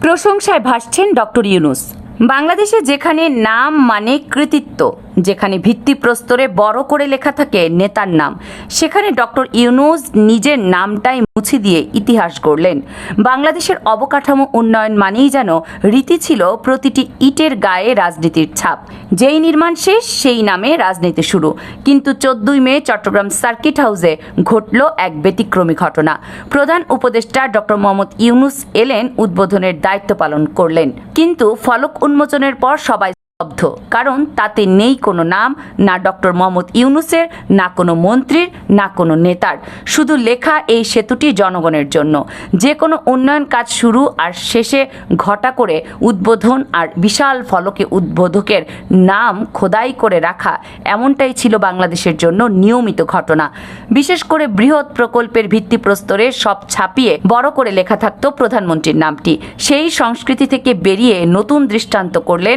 প্রশংসায় ভাসছেন ডক্টর ইউনুস। বাংলাদেশে যেখানে নাম মানে কৃতিত্ব। যেখানে ভিত্তিপ্রস্তরে বড় করে লেখা থাকে নেতার নাম। সেখানে ডক্টর ইউনুস নিজের নামটাই মুছে দিয়ে ইতিহাস গড়লেন। বাংলাদেশের অবকাঠামো উন্নয়ন মানেই যেন রীতি ছিল প্রতিটি ইটের গায়ে রাজনীতির ছাপ। যেই নির্মাণ শেষ, সেই নামে রাজনীতি শুরু। কিন্তু চোদ্দই মে চট্টগ্রাম সার্কিট হাউসে ঘটল এক ব্যতিক্রমী ঘটনা। প্রধান উপদেষ্টা ডক্টর মোহাম্মদ ইউনুস এলেন উদ্বোধনের দায়িত্ব পালন করলেন। কিন্তু ফলক উন্মোচনের পর সবাই স্তব্ধ। কারণ তাতে নেই কোনো নাম, না ডক্টর মোহাম্মদ ইউনুসের, না কোনো মন্ত্রীর, না কোনো নেতার। শুধু লেখা এই সেতুটি জনগণের জন্য। যে কোনো উন্নয়ন কাজ শুরু আর শেষে ঘটা করে উদ্বোধন আর বিশাল ফলকে উদ্বোধকের নাম খোদাই করে রাখা, এমনটাই ছিল বাংলাদেশের জন্য নিয়মিত ঘটনা। বিশেষ করে বৃহৎ প্রকল্পের ভিত্তিপ্রস্তরে সব ছাপিয়ে বড় করে লেখা থাকতো প্রধানমন্ত্রীর নামটি। সেই সংস্কৃতি থেকে বেরিয়ে নতুন দৃষ্টান্ত করলেন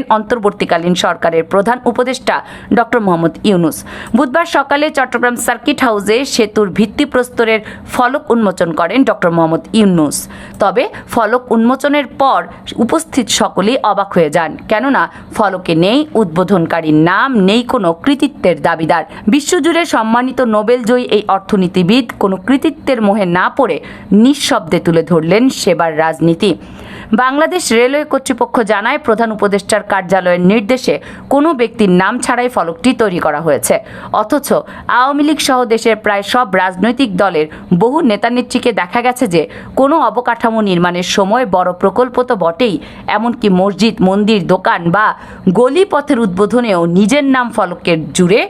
অন্তর্বর্তীকালীন সরকারের প্রধান উপদেষ্টা ডক্টর মোহাম্মদ ইউনুস। বুধবার সকালে চট্টগ্রাম সার্কিট হাউসে সেতুর ভিত্তিপ্রস্তরের ফলক উন্মোচন করেন ডক্টর মোহাম্মদ ইউনুস। তবে ফলক উন্মোচনের পর উপস্থিত সকলেই অবাক হয়ে যান। কেননা, ফলকে নেই উদ্বোধনকারীর নাম নেই কোনো কৃতিত্বের দাবিদার। বিশ্বজুড়ে সম্মানিত নোবেলজয়ী এই অর্থনীতিবিদ কোনো কৃতিত্বের মোহে না পড়ে নিঃশব্দে তুলে ধরলেন সেবার রাজনীতি। বাংলাদেশ রেলওয়ে কর্তৃপক্ষ জানায়, প্রধান উপদেষ্টার কার্যালয়ের নির্দেশে কোনো ব্যক্তির নাম ছাড়াই ফলকটি তৈরি করা হয়েছে। অথচ আওয়ামী লীগ সহ দেশের প্রায় সব রাজনৈতিক দলের বহু নেতানেত্রীকে দেখা গেছে যে, কোনো অবকাঠামো নির্মাণের সময় বড় প্রকল্প তো বটেই, এমনকি মসজিদ, মন্দির, দোকান বা গলি পথের উদ্বোধনেও নিজের নাম ফলকের জুড়ে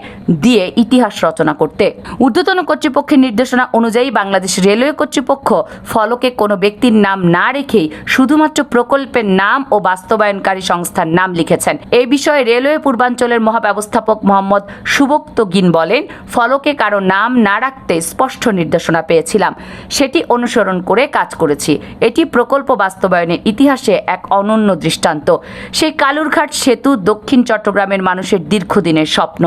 দিয়ে ইতিহাস রচনা করতে। ঊর্ধ্বতন কর্তৃপক্ষের নির্দেশনা অনুযায়ী বাংলাদেশ রেলওয়ে কর্তৃপক্ষ ফলকে কোনো ব্যক্তির নাম না রেখেই শুধুমাত্র প্রকল্পের নাম ও বাস্তবায়নকারী সংস্থার নাম লিখেছেন। এই বিষয়ে রেলওয়ে পূর্বাঞ্চলের মহাব্যবস্থাপক মোহাম্মদ সুবক্ত গিন বলেন, ফলকে কারও নাম না রাখতে স্পষ্ট নির্দেশনা পেয়েছিলাম। সেটি অনুসরণ করে কাজ করেছি। এটি প্রকল্প বাস্তবায়নের ইতিহাসে এক অনন্য দৃষ্টান্ত। সেই কালুরঘাট সেতু দক্ষিণ চট্টগ্রামের মানুষের দীর্ঘদিনের স্বপ্ন।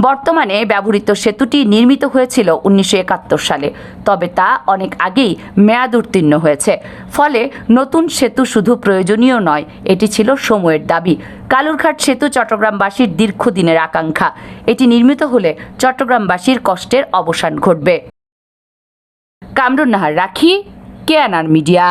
বর্তমানে ব্যবহৃত সেতুটি নির্মিত হয়েছিল উনিশশো একাত্তর সালে। তবে তা অনেক আগেই মেয়াদ উত্তীর্ণ হয়েছে। ফলে নতুন সেতু শুধু প্রয়োজনীয় নয়, এটি ছিল সময়ের দাবি। কালুরঘাট সেতু চট্টগ্রামবাসীর দীর্ঘদিনের আকাঙ্ক্ষা। এটি নির্মিত হলে চট্টগ্রামবাসীর কষ্টের অবসান ঘটবে। কামরুন নাহার রাখি কেয়ানার মিডিয়া।